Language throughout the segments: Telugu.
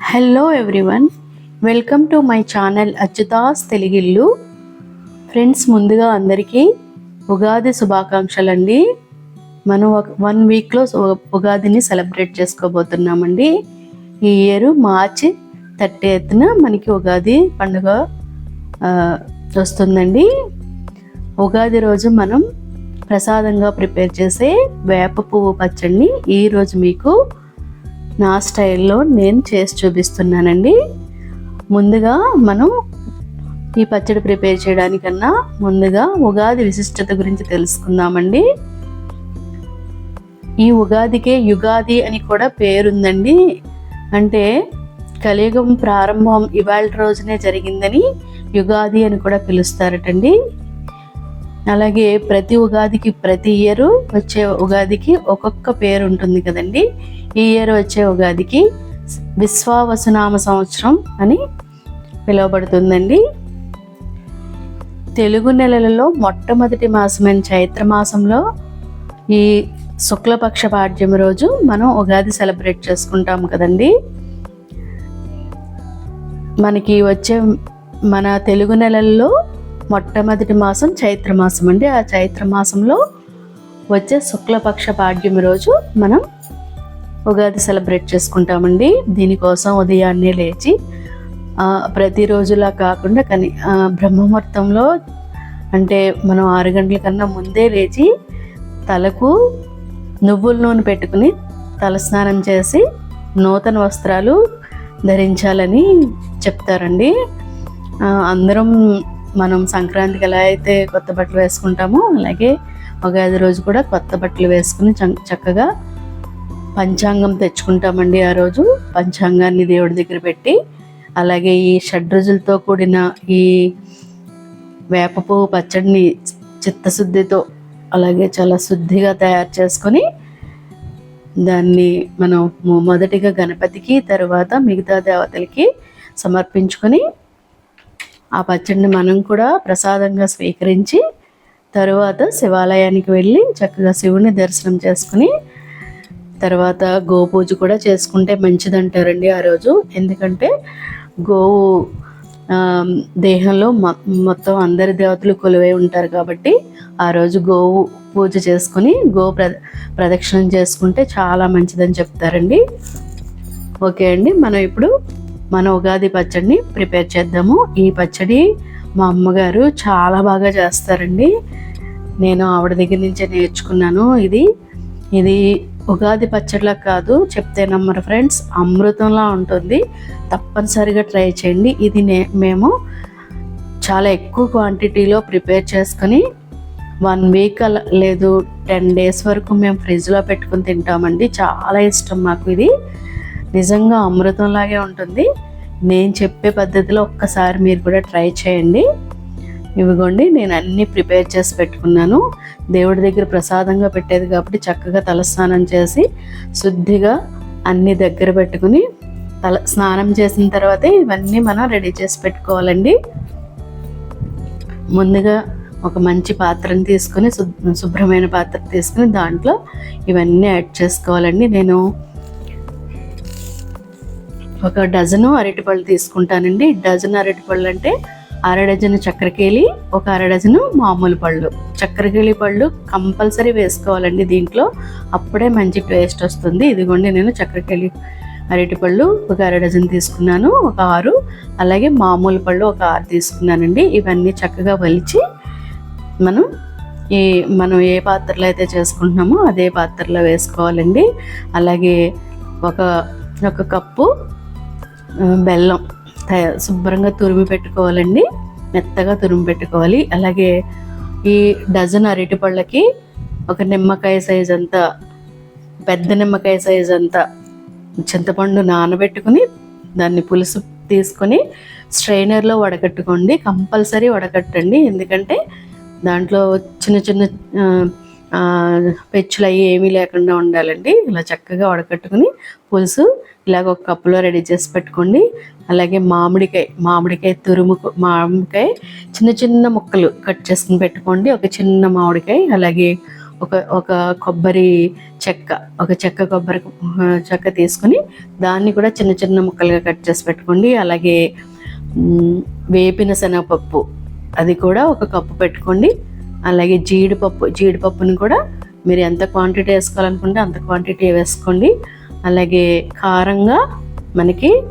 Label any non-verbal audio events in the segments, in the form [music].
Hello everyone welcome to my channel Achyuta's Teluguillu friends ముందుగా అందరికీ ఉగాది శుభాకాంక్షలు అండి మనం ఒక వన్ వీక్లో ఉగాదిని సెలబ్రేట్ చేసుకోబోతున్నామండి. ఈ ఇయర్ మార్చి థర్టీ ఎయిత్న మనకి ఉగాది పండుగ వస్తుందండి. ఉగాది రోజు మనం ప్రసాదంగా ప్రిపేర్ చేసే వేప పువ్వు పచ్చడిని ఈరోజు మీకు నా స్టైల్లో నేను చేసి చూపిస్తున్నానండి. ముందుగా మనం ఈ పచ్చడి ప్రిపేర్ చేయడానికన్నా ముందుగా ఉగాది విశిష్టత గురించి తెలుసుకుందామండి. ఈ ఉగాదికే యుగాది అని కూడా పేరుందండి. అంటే కలియుగం ప్రారంభం ఇవాళ రోజునే జరిగిందని యుగాది అని కూడా పిలుస్తారటండి. అలాగే ప్రతి ఉగాదికి ప్రతి ఇయర్ వచ్చే ఉగాదికి ఒక్కొక్క పేరు ఉంటుంది కదండి. ఈ ఇయర్ వచ్చే ఉగాదికి విశ్వావసునామ సంవత్సరం అని పిలువబడుతుందండి. తెలుగు నెలలలో మొట్టమొదటి మాసమైన చైత్ర మాసంలో ఈ శుక్లపక్ష పాడ్యం రోజు మనం ఉగాది సెలబ్రేట్ చేసుకుంటాం కదండి. మనకి వచ్చే మన తెలుగు నెలల్లో మొట్టమొదటి మాసం చైత్ర మాసం అండి. ఆ చైత్ర మాసంలో వచ్చే శుక్లపక్ష పాడ్యం రోజు మనం ఉగాది సెలబ్రేట్ చేసుకుంటామండి. దీనికోసం ఉదయాన్నే లేచి ప్రతిరోజులా కాకుండా కని బ్రహ్మముహూర్తంలో అంటే మనం ఆరు గంటల కన్నా ముందే లేచి తలకు నువ్వుల నూనె పెట్టుకుని తలస్నానం చేసి నూతన వస్త్రాలు ధరించాలని చెప్తారండి. అందరం మనం సంక్రాంతికి ఎలా అయితే కొత్త బట్టలు వేసుకుంటామో అలాగే ఉగాది రోజు కూడా కొత్త బట్టలు వేసుకుని చక్కగా పంచాంగం తెచ్చుకుంటామండి ఆ రోజు. పంచాంగాన్ని దేవుడి దగ్గర పెట్టి అలాగే ఈ షడ్రుజులతో కూడిన ఈ వేపపు పచ్చడిని చిత్తశుద్ధితో అలాగే చాలా శుద్ధిగా తయారు చేసుకొని దాన్ని మనం మొదటిగా గణపతికి తర్వాత మిగతా దేవతలకి సమర్పించుకొని ఆ పచ్చడిని మనం కూడా ప్రసాదంగా స్వీకరించి తరువాత శివాలయానికి వెళ్ళి చక్కగా శివుని దర్శనం చేసుకుని తర్వాత గోపూజ కూడా చేసుకుంటే మంచిదంటారండి ఆ రోజు. ఎందుకంటే గోవు దేహంలో మొ- మొత్తం అందరి దేవతలు కొలువై ఉంటారు కాబట్టి ఆ రోజు గోవు పూజ చేసుకుని గో ప్ర ప్రదక్షిణం చేసుకుంటే చాలా మంచిదని చెప్తారండి. ఓకే అండి మనం ఇప్పుడు మన ఉగాది పచ్చడిని ప్రిపేర్ చేద్దాము. ఈ పచ్చడి మా అమ్మగారు చాలా బాగా చేస్తారండి. నేను ఆవిడ దగ్గర నుంచే నేర్చుకున్నాను ఇది. ఇది ఉగాది పచ్చడిలా కాదు చెప్తే నమ్మరు ఫ్రెండ్స్ అమృతంలా ఉంటుంది. తప్పనిసరిగా ట్రై చేయండి. ఇది నే మేము చాలా ఎక్కువ క్వాంటిటీలో ప్రిపేర్ చేసుకొని వన్ వీక్ లేదు టెన్ డేస్ వరకు మేము ఫ్రిడ్జ్లో పెట్టుకుని తింటామండి. చాలా ఇష్టం మాకు ఇది. నిజంగా అమృతంలాగే ఉంటుంది. నేను చెప్పే పద్ధతిలో ఒక్కసారి మీరు కూడా ట్రై చేయండి. ఇవిగోండి నేను అన్నీ ప్రిపేర్ చేసి పెట్టుకున్నాను. దేవుడి దగ్గర ప్రసాదంగా పెట్టేది కాబట్టి చక్కగా తలస్నానం చేసి శుద్ధిగా అన్నీ దగ్గర పెట్టుకుని తల స్నానం చేసిన తర్వాతే ఇవన్నీ మనం రెడీ చేసి పెట్టుకోవాలండి. ముందుగా ఒక మంచి పాత్రను తీసుకొని శుభ్రమైన పాత్ర తీసుకుని దాంట్లో ఇవన్నీ యాడ్ చేసుకోవాలండి. నేను ఒక డజను అరటిపళ్ళు తీసుకుంటానండి. డజన్ అరటిపళ్ళు అంటే అర డజను చక్కెరకేళి ఒక అర డజను మామూలు పళ్ళు. చక్కెరకేళి పళ్ళు కంపల్సరీ వేసుకోవాలండి దీంట్లో. అప్పుడే మంచి టేస్ట్ వస్తుంది. ఇదిగోండి నేను చక్కెరకేళి అరటిపళ్ళు ఒక అర డజన్ తీసుకున్నాను ఒక ఆరు. అలాగే మామూలు పళ్ళు ఒక ఆరు తీసుకున్నానండి. ఇవన్నీ చక్కగా వలిచి మనం ఈ మనం ఏ పాత్రలో అయితే చేసుకుంటున్నామో అదే పాత్రలో వేసుకోవాలండి. అలాగే ఒక ఒక కప్పు బెల్లం శుభ్రంగా తురిమి పెట్టుకోవాలండి. మెత్తగా తురిమి పెట్టుకోవాలి. అలాగే ఈ డజన్ అరటిపళ్ళకి ఒక నిమ్మకాయ సైజ్ అంతా పెద్ద నిమ్మకాయ సైజ్ అంతా చింతపండు నానబెట్టుకుని దాన్ని పులుసు తీసుకొని స్ట్రైనర్లో వడకట్టుకోండి. కంపల్సరీ వడకట్టండి. ఎందుకంటే దాంట్లో చిన్న చిన్న పెచ్చులు అవి ఏమీ లేకుండా ఉండాలండి. ఇలా చక్కగా వడకట్టుకుని పులుసు ఇలాగ ఒక కప్పులో రెడీ చేసి పెట్టుకోండి. అలాగే మామిడికాయ మామిడికాయ తురుము మామిడికాయ చిన్న చిన్న ముక్కలు కట్ చేసుకుని పెట్టుకోండి. ఒక చిన్న మామిడికాయ అలాగే ఒక ఒక కొబ్బరి చెక్క ఒక చెక్క కొబ్బరి చెక్క తీసుకుని దాన్ని కూడా చిన్న చిన్న ముక్కలుగా కట్ చేసి పెట్టుకోండి. అలాగే వేపిన శనగపప్పు అది కూడా ఒక కప్పు పెట్టుకోండి. అలాగే జీడిపప్పు జీడిపప్పుని కూడా మీరు ఎంత క్వాంటిటీ వేసుకోవాలనుకుంటే అంత క్వాంటిటీ వేసుకోండి. అలాగే కారంగా మనకి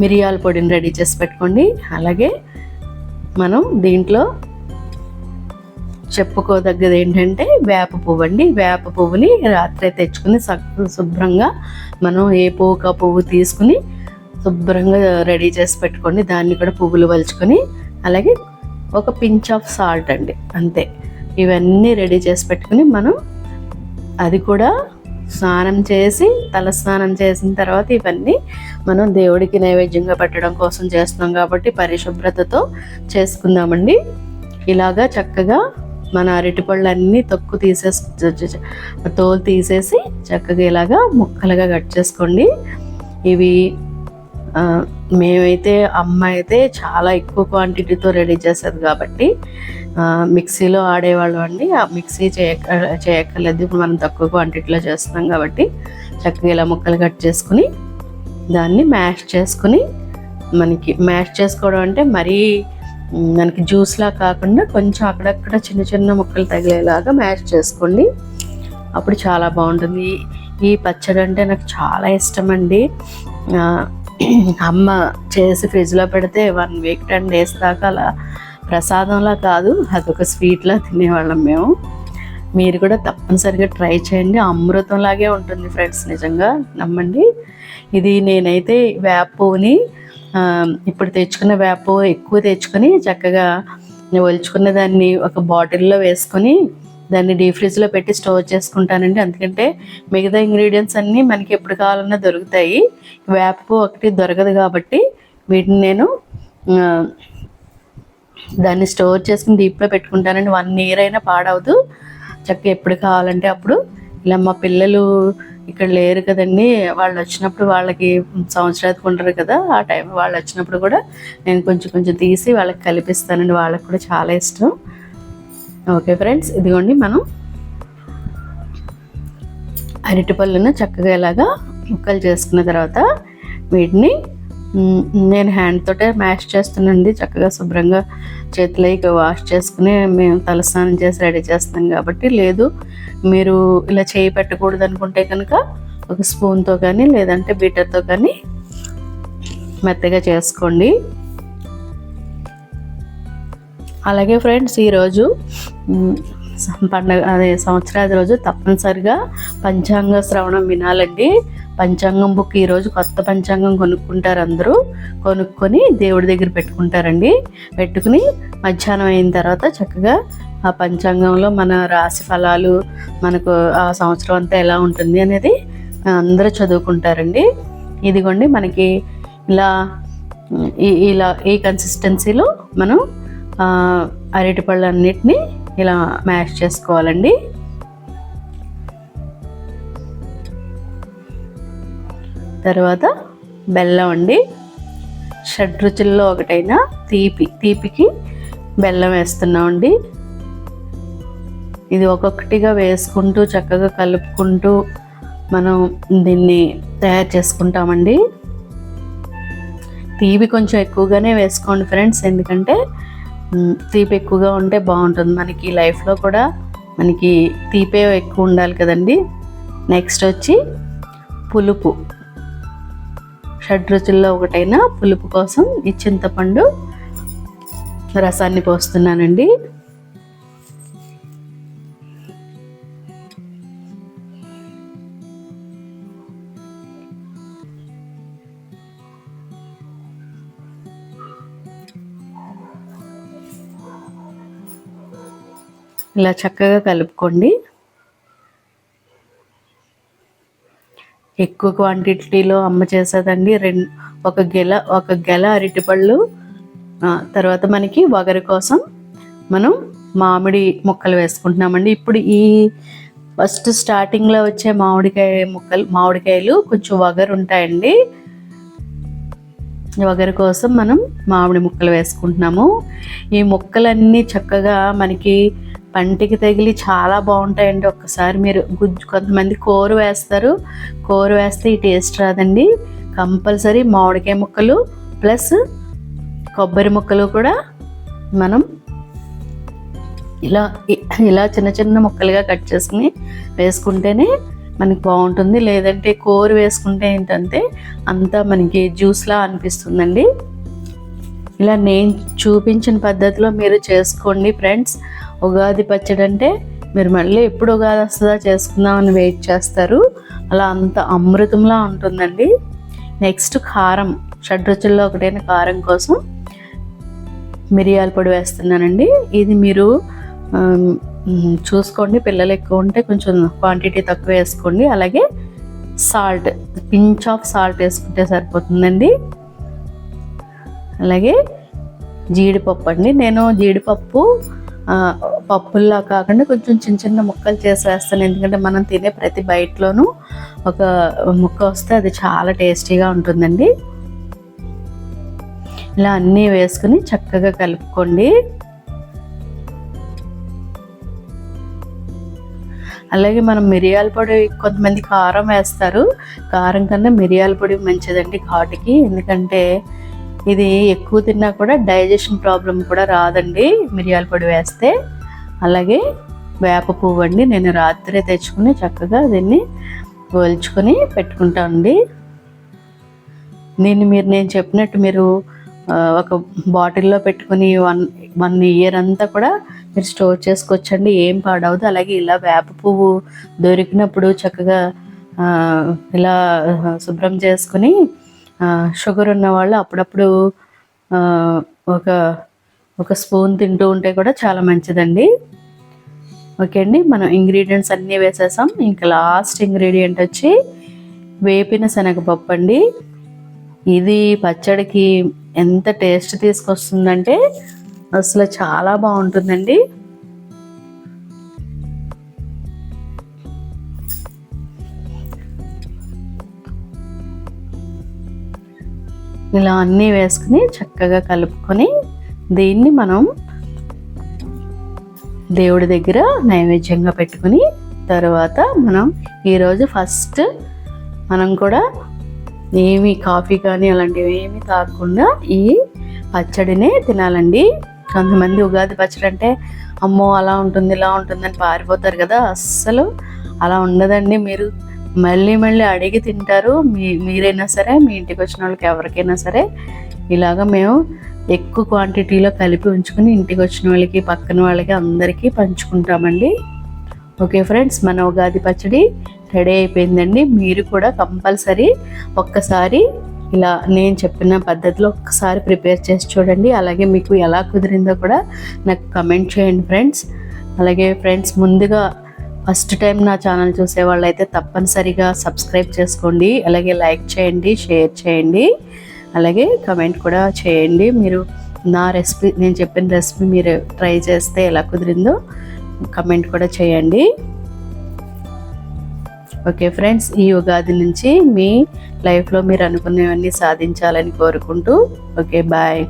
మిరియాల పొడిని రెడీ చేసి పెట్టుకోండి. అలాగే మనం దీంట్లో చెప్పుకోదగ్గది ఏంటంటే వేప పువ్వు అండి. వేప పువ్వుని రాత్రి తెచ్చుకుని శుభ్రంగా మనం ఏ పువ్వుకా పువ్వు తీసుకుని శుభ్రంగా రెడీ చేసి పెట్టుకోండి. దాన్ని కూడా పువ్వులు వలుచుకొని అలాగే ఒక పించ్ ఆఫ్ సాల్ట్ అండి అంతే. ఇవన్నీ రెడీ చేసి పెట్టుకుని మనం అది కూడా స్నానం చేసి తల స్నానం చేసిన తర్వాత ఇవన్నీ మనం దేవుడికి నైవేద్యంగా పెట్టడం కోసం చేస్తున్నాం కాబట్టి పరిశుభ్రతతో చేసుకుందామండి. ఇలాగా చక్కగా మన అరటిపళ్ళు అన్నీ తొక్కు తీసేసి తోలు తీసేసి చక్కగా ఇలాగా ముక్కలుగా కట్ చేసుకోండి. ఇవి మేమైతే అమ్మ అయితే చాలా ఎక్కువ క్వాంటిటీతో రెడీ చేసేది కాబట్టి మిక్సీలో ఆడేవాళ్ళం అండి. ఆ మిక్సీ చేయక చేయక్కర్లేదు. ఇప్పుడు మనం తక్కువ క్వాంటిటీలో చేస్తున్నాం కాబట్టి చక్కగా ఇలా ముక్కలు కట్ చేసుకుని దాన్ని మ్యాష్ చేసుకుని మనకి మ్యాష్ చేసుకోవడం అంటే మరీ మనకి జ్యూస్లా కాకుండా కొంచెం అక్కడక్కడ చిన్న చిన్న ముక్కలు తగిలేలాగా మ్యాష్ చేసుకోండి. అప్పుడు చాలా బాగుంటుంది. ఈ పచ్చడి అంటే నాకు చాలా ఇష్టం అండి [clears throat] అమ్మ చేసి ఫ్రిడ్జ్లో పెడితే వన్ వీక్ టెన్ డేస్ దాకా అలా ప్రసాదంలా కాదు అదొక స్వీట్లా తినేవాళ్ళం మేము. మీరు కూడా తప్పనిసరిగా ట్రై చేయండి. అమృతంలాగే ఉంటుంది ఫ్రెండ్స్ నిజంగా నమ్మండి. ఇది నేనైతే వేపని ఇప్పుడు తెచ్చుకున్న వేప ఎక్కువ తెచ్చుకొని చక్కగా ఒలుచుకున్న దాన్ని ఒక బాటిల్లో వేసుకొని దాన్ని డీ ఫ్రిడ్జ్లో పెట్టి స్టోర్ చేసుకుంటానండి. ఎందుకంటే మిగతా ఇంగ్రీడియంట్స్ అన్నీ మనకి ఎప్పుడు కావాలన్నా దొరుకుతాయి. వేప ఒకటి దొరకదు కాబట్టి వీటిని నేను దాన్ని స్టోర్ చేసుకుని డీప్లో పెట్టుకుంటానండి. వన్ ఇయర్ అయినా పాడవదు. చక్కగా ఎప్పుడు కావాలంటే అప్పుడు. ఇలా మా పిల్లలు ఇక్కడ లేరు కదండి. వాళ్ళు వచ్చినప్పుడు వాళ్ళకి సంవత్సరానికి ఉండరు కదా. ఆ టైం వాళ్ళు వచ్చినప్పుడు కూడా నేను కొంచెం కొంచెం తీసి వాళ్ళకి కలిపిస్తానండి. వాళ్ళకి కూడా చాలా ఇష్టం. ఓకే ఫ్రెండ్స్ ఇదిగోండి మనం అరటిపళ్ళును చక్కగా ఇలాగా ముక్కలు చేసుకున్న తర్వాత వీటిని నేను హ్యాండ్ తోటే మ్యాష్ చేస్తానండి. చక్కగా శుభ్రంగా చేతిలో ఇక వాష్ చేసుకుని మేము తలస్నానం చేసి రెడీ చేస్తాం కాబట్టి లేదు. మీరు ఇలా చేయి పెట్టకూడదు అనుకుంటే కనుక ఒక స్పూన్తో కానీ లేదంటే బీటర్తో కానీ మెత్తగా చేసుకోండి. అలాగే ఫ్రెండ్స్ ఈరోజు పండగ అదే సంవత్సరాది రోజు తప్పనిసరిగా పంచాంగ శ్రవణం వినాలండి. పంచాంగం బుక్ ఈరోజు కొత్త పంచాంగం కొనుక్కుంటారు అందరూ. కొనుక్కొని దేవుడి దగ్గర పెట్టుకుంటారండి. పెట్టుకుని మధ్యాహ్నం అయిన తర్వాత చక్కగా ఆ పంచాంగంలో మన రాశి ఫలాలు మనకు ఆ సంవత్సరం అంతా ఎలా ఉంటుంది అనేది అందరూ చదువుకుంటారండి. ఇదిగోండి మనకి ఇలా ఈ- ఇలా ఈ కన్సిస్టెన్సీలో మనం అరటిపళ్ళు అన్నిటినీ ఇలా మ్యాష్ చేసుకోవాలండి. తర్వాత బెల్లం అండి. షడ్రుచుల్లో ఒకటైన తీపి తీపికి బెల్లం వేస్తున్నామండి. ఇది ఒక్కొక్కటిగా వేసుకుంటూ చక్కగా కలుపుకుంటూ మనం దీన్ని తయారు చేసుకుంటామండి. తీపి కొంచెం ఎక్కువగానే వేసుకోండి ఫ్రెండ్స్ ఎందుకంటే తీపి ఎక్కువగా ఉంటే బాగుంటుంది. మనకి లైఫ్లో కూడా మనకి తీపే ఎక్కువ ఉండాలి కదండి. నెక్స్ట్ వచ్చి పులుపు. షడ్రుచుల్లో ఒకటైన పులుపు కోసం ఈ చింతపండు రసాన్ని పోస్తున్నానండి. ఇలా చక్కగా కలుపుకోండి. ఎక్కువ క్వాంటిటీలో అమ్మ చేసేదండి. రెండు ఒక గెల ఒక గెల అరటిపళ్ళు. తర్వాత మనకి వగరు కోసం మనం మామిడి ముక్కలు వేసుకుంటున్నామండి. ఇప్పుడు ఈ ఫస్ట్ స్టార్టింగ్లో వచ్చే మామిడికాయ ముక్కలు మామిడికాయలు కొంచెం వగరు ఉంటాయండి. వగరు కోసం మనం మామిడి ముక్కలు వేసుకుంటున్నాము. ఈ ముక్కలన్నీ చక్కగా మనకి పంటికి తగిలి చాలా బాగుంటాయండి ఒక్కసారి మీరు గుజ్జు కొంతమంది కూర వేస్తారు. కూర వేస్తే ఈ టేస్ట్ రాదండి. కంపల్సరీ మామిడికాయ ముక్కలు ప్లస్ కొబ్బరి ముక్కలు కూడా మనం ఇలా ఇలా చిన్న చిన్న ముక్కలుగా కట్ చేసుకుని వేసుకుంటేనే మనకి బాగుంటుంది. లేదంటే కూర వేసుకుంటే ఏంటంటే అంతా మనకి జ్యూస్లా అనిపిస్తుందండి. ఇలా నేను చూపించిన పద్ధతిలో మీరు చేసుకోండి ఫ్రెండ్స్. ఉగాది పచ్చడి అంటే మీరు మళ్ళీ ఎప్పుడు ఉగాది వస్తుందా చేసుకుందామని వెయిట్ చేస్తారు. అలా అంత అమృతంలా ఉంటుందండి. నెక్స్ట్ కారం షడ్రుచుల్లో ఒకటైన కారం కోసం మిరియాల పొడి వేస్తున్నానండి. ఇది మీరు చూసుకోండి. పిల్లలు ఎక్కువ ఉంటే కొంచెం క్వాంటిటీ తక్కువ వేసుకోండి. అలాగే సాల్ట్ పించ్ ఆఫ్ సాల్ట్ వేసుకుంటే సరిపోతుందండి. అలాగే జీడిపప్పు అండి. నేను జీడిపప్పు పప్పుల్లా కాకుండా కొంచెం చిన్న చిన్న ముక్కలు చేసి వేస్తాను ఎందుకంటే మనం తినే ప్రతి బయటలోనూ ఒక ముక్క వస్తే అది చాలా టేస్టీగా ఉంటుందండి. ఇలా అన్నీ వేసుకుని చక్కగా కలుపుకోండి. అలాగే మనం మిరియాల పొడి కొంతమంది కారం వేస్తారు. కారం కన్నా మిరియాల పొడి మంచిదండి ఘాటుకి. ఎందుకంటే ఇది ఎక్కువ తిన్నా కూడా డైజెషన్ ప్రాబ్లం కూడా రాదండి. మిరియాల పొడి వేస్తే. అలాగే వేప పువ్వు అండి. నేను రాత్రే తెచ్చుకుని చక్కగా దీన్ని ఒలుచుకొని పెట్టుకుంటామండి దీన్ని మీరు నేను చెప్పినట్టు మీరు ఒక బాటిల్లో పెట్టుకుని వన్ వన్ ఇయర్ అంతా కూడా మీరు స్టోర్ చేసుకోవచ్చండి. ఏం పాడవదు. అలాగే ఇలా వేప పువ్వు దొరికినప్పుడు చక్కగా ఇలా శుభ్రం చేసుకుని షుగర్ ఉన్న వాళ్ళు అప్పుడప్పుడు ఒక ఒక స్పూన్ తింటూ ఉంటే కూడా చాలా మంచిదండి. ఓకే అండి మనం ఇంగ్రీడియంట్స్ అన్నీ వేసేసాం. ఇంకా లాస్ట్ ఇంగ్రీడియంట్ వచ్చి వేపిన శనగపప్పు అండి. ఇది పచ్చడికి ఎంత టేస్ట్ తీసుకొస్తుందంటే అసలు చాలా బాగుంటుందండి. ఇలా అన్నీ వేసుకుని చక్కగా కలుపుకొని దీన్ని మనం దేవుడి దగ్గర నైవేద్యంగా పెట్టుకుని తర్వాత మనం ఈరోజు ఫస్ట్ మనం కూడా ఏమి కాఫీ కానీ అలాంటివి ఏమి తాగకుండా ఈ పచ్చడినే తినాలండి. కొంతమంది ఉగాది పచ్చడి అంటే అమ్మో అలా ఉంటుంది ఇలా ఉంటుందని పారిపోతారు కదా. అస్సలు అలా ఉండదండి మీరు. మళ్ళీ మళ్ళీ అడిగి తింటారు. మీ మీరైనా సరే మీ ఇంటికి వచ్చిన వాళ్ళకి ఎవరికైనా సరే ఇలాగ మేము ఎక్కువ క్వాంటిటీలో కలిపి ఉంచుకుని ఇంటికి వచ్చిన వాళ్ళకి పక్కన వాళ్ళకి అందరికీ పంచుకుంటామండి. ఓకే ఫ్రెండ్స్ మన ఉగాది పచ్చడి రెడీ అయిపోయిందండి. మీరు కూడా కంపల్సరీ ఒక్కసారి ఇలా నేను చెప్పిన పద్ధతిలో ఒక్కసారి ప్రిపేర్ చేసి చూడండి. అలాగే మీకు ఎలా కుదిరిందో కూడా నాకు కమెంట్ చేయండి ఫ్రెండ్స్. అలాగే ఫ్రెండ్స్ ముందుగా ఫస్ట్ టైం నా ఛానల్ చూసే వాళ్ళైతే తప్పనిసరిగా సబ్స్క్రైబ్ చేసుకోండి. అలాగే లైక్ చేయండి షేర్ చేయండి. అలాగే కమెంట్ కూడా చేయండి. మీరు నా రెసిపీ నేను చెప్పిన రెసిపీ మీరు ట్రై చేస్తే ఎలా కుదిరిందో కమెంట్ కూడా చేయండి. ఓకే ఫ్రెండ్స్ ఈ ఉగాది నుంచి మీ లైఫ్లో మీరు అనుకునేవన్నీ సాధించాలని కోరుకుంటూ ఓకే బాయ్.